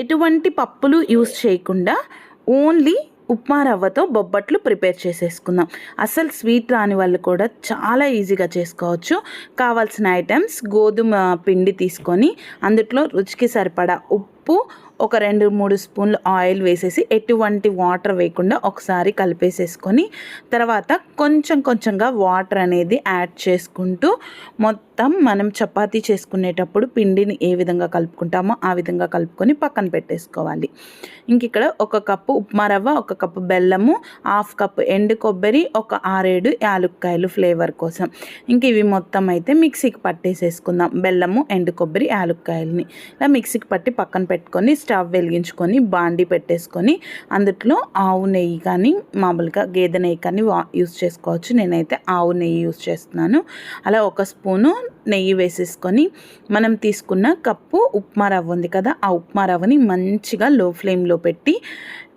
ఎటువంటి పప్పులు యూస్ చేయకుండా ఓన్లీ ఉప్మా రవ్వతో బొబ్బట్లు ప్రిపేర్ చేసేసుకుందాం. అసలు స్వీట్ రాని వాళ్ళు కూడా చాలా ఈజీగా చేసుకోవచ్చు. కావాల్సిన ఐటమ్స్ గోధుమ పిండి తీసుకొని అందులో రుచికి సరిపడా ఉప్పు ఒక రెండు మూడు స్పూన్లు ఆయిల్ వేసేసి ఎటువంటి వాటర్ వేయకుండా ఒకసారి కలిపేసేసుకొని తర్వాత కొంచెం కొంచెంగా వాటర్ అనేది యాడ్ చేసుకుంటూ మొత్తం మనం చపాతీ చేసుకునేటప్పుడు పిండిని ఏ విధంగా కలుపుకుంటామో ఆ విధంగా కలుపుకొని పక్కన పెట్టేసుకోవాలి. ఇంక ఇక్కడ ఒక కప్పు ఉప్మా రవ్వ ఒక కప్పు బెల్లము హాఫ్ కప్పు ఎండు కొబ్బరి ఒక ఆరేడు యాలుక్కాయలు ఫ్లేవర్ కోసం. ఇంక ఇవి మొత్తం అయితే మిక్సీకి పట్టేసేసుకుందాం. బెల్లము ఎండు కొబ్బరి యాలుక్కాయలని. ఇలా మిక్సీకి పట్టి పక్కన పెట్టుకొని స్టవ్ వెలిగించుకొని బాండి పెట్టేసుకొని అందుట్లో ఆవు నెయ్యి కానీ మామూలుగా గేదె నెయ్యి కానీ వా- యూస్ చేసుకోవచ్చు. నేనైతే ఆవు నెయ్యి యూస్ చేస్తున్నాను. అలా ఒక స్పూను నెయ్యి వేసేసుకొని మనం తీసుకున్న కప్పు ఉప్మా రవ్వ ఉంది కదా ఆ ఉప్మా రవ్వని మంచిగా లో ఫ్లేమ్లో పెట్టి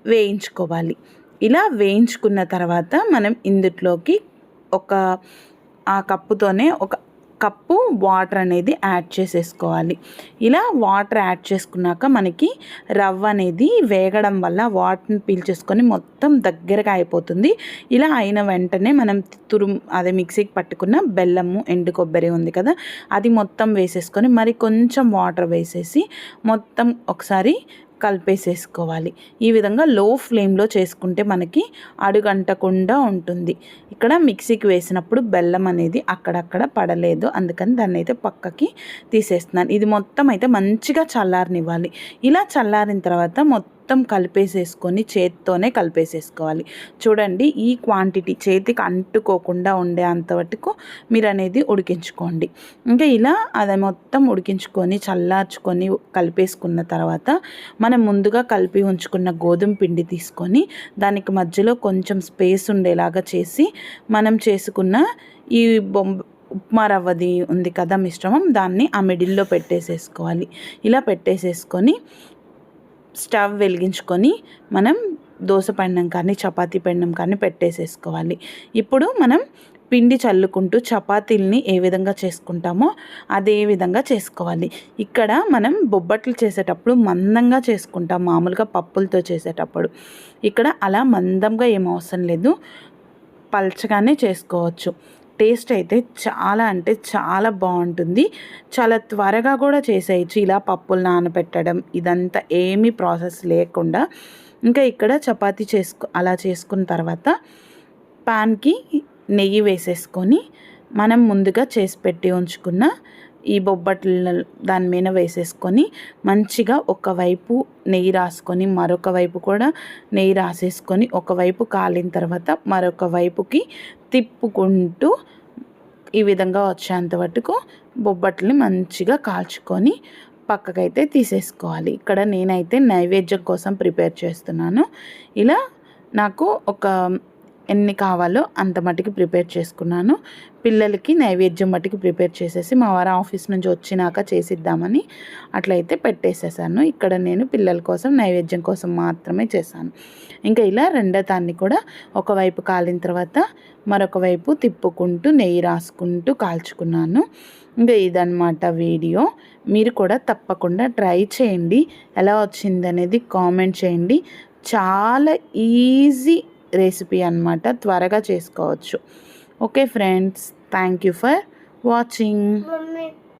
వేయించుకోవాలి. ఇలా వేయించుకున్న తర్వాత మనం ఇందుట్లోకి ఒక ఆ కప్పుతోనే ఒక కప్పు వాటర్ అనేది యాడ్ చేసేసుకోవాలి. ఇలా వాటర్ యాడ్ చేసుకున్నాక మనకి రవ్వ అనేది వేగడం వల్ల వాటర్ని పీల్చేసుకొని మొత్తం దగ్గరగా అయిపోతుంది. ఇలా అయిన వెంటనే మనం తురు అదే మిక్సీకి పట్టుకున్న బెల్లము ఎండు కొబ్బరి ఉంది కదా అది మొత్తం వేసేసుకొని మరి కొంచెం వాటర్ వేసేసి మొత్తం ఒకసారి కలిపేసేసుకోవాలి. ఈ విధంగా లో ఫ్లేమ్లో చేసుకుంటే మనకి అడుగంటకుండా ఉంటుంది. ఇక్కడ మిక్సీకి వేసినప్పుడు బెల్లం అనేది అక్కడక్కడ పడలేదు. అందుకని దాన్ని అయితే పక్కకి తీసేస్తున్నాను. ఇది మొత్తం అయితే మంచిగా చల్లారనివ్వాలి. ఇలా చల్లారిన తర్వాత మొత్తం మొత్తం కలిపేసేసుకొని చేతితోనే కలిపేసేసుకోవాలి. చూడండి ఈ క్వాంటిటీ చేతికి అంటుకోకుండా ఉండే అంతవరకు మీరు అనేది ఉడికించుకోండి. ఇంకా ఇలా అది మొత్తం ఉడికించుకొని చల్లార్చుకొని కలిపేసుకున్న తర్వాత మనం ముందుగా కలిపి ఉంచుకున్న గోధుమ పిండి తీసుకొని దానికి మధ్యలో కొంచెం స్పేస్ ఉండేలాగా చేసి మనం చేసుకున్న ఈ బొమ్మ ఉప్మా రవ్వది ఉంది కదా మిశ్రమం దాన్ని ఆ మిడిల్లో పెట్టేసేసుకోవాలి. ఇలా పెట్టేసేసుకొని స్టవ్ వెలిగించుకొని మనం దోశ పెండం కానీ చపాతీ పెండం కానీ పెట్టేసేసుకోవాలి. ఇప్పుడు మనం పిండి చల్లుకుంటూ చపాతీల్ని ఏ విధంగా చేసుకుంటామో అదే విధంగా చేసుకోవాలి. ఇక్కడ మనం బొబ్బట్లు చేసేటప్పుడు మందంగా చేసుకుంటాం మామూలుగా పప్పులతో చేసేటప్పుడు. ఇక్కడ అలా మందంగా ఏం అవసరం లేదు. పల్చగానే చేసుకోవచ్చు. టేస్ట్ అయితే చాలా అంటే చాలా బాగుంటుంది. చాలా త్వరగా కూడా చేసేయచ్చు. ఇలా పప్పులు నానబెట్టడం ఇదంతా ఏమీ ప్రాసెస్ లేకుండా. ఇంకా ఇక్కడ చపాతీ చేసుకో అలా చేసుకున్న తర్వాత పాన్కి నెయ్యి వేసేసుకొని మనం ముందుగా చేసి పెట్టి ఉంచుకున్న ఈ బొబ్బట్ల దాని మీద వేసేసుకొని మంచిగా ఒకవైపు నెయ్యి రాసుకొని మరొక వైపు కూడా నెయ్యి రాసేసుకొని ఒకవైపు కాలిన తర్వాత మరొక వైపుకి తిప్పుకుంటూ ఈ విధంగా వచ్చేంత వరకు బొబ్బట్లని మంచిగా కాల్చుకొని పక్కకైతే తీసేసుకోవాలి. ఇక్కడ నేనైతే నైవేద్యం కోసం ప్రిపేర్ చేస్తున్నాను. ఇలా నాకు ఒక ఎన్ని కావాలో అంత మటుకి ప్రిపేర్ చేసుకున్నాను. పిల్లలకి నైవేద్యం మటుకి ప్రిపేర్ చేసేసి మా వారు ఆఫీస్ నుంచి వచ్చినాక చేసిద్దామని అట్లయితే పెట్టేసేసాను. ఇక్కడ నేను పిల్లల కోసం నైవేద్యం కోసం మాత్రమే చేశాను. ఇంకా ఇలా రెండో దాన్ని కూడా ఒకవైపు కాలిన తర్వాత మరొక వైపు తిప్పుకుంటూ నెయ్యి రాసుకుంటూ కాల్చుకున్నాను. ఇంకా ఇదన్నమాట వీడియో. మీరు కూడా తప్పకుండా ట్రై చేయండి. ఎలా వచ్చిందనేది కామెంట్ చేయండి. చాలా ఈజీ రెసిపీ అన్నమాట. త్వరగా చేసుకోవచ్చు. Okay friends thank you for watching.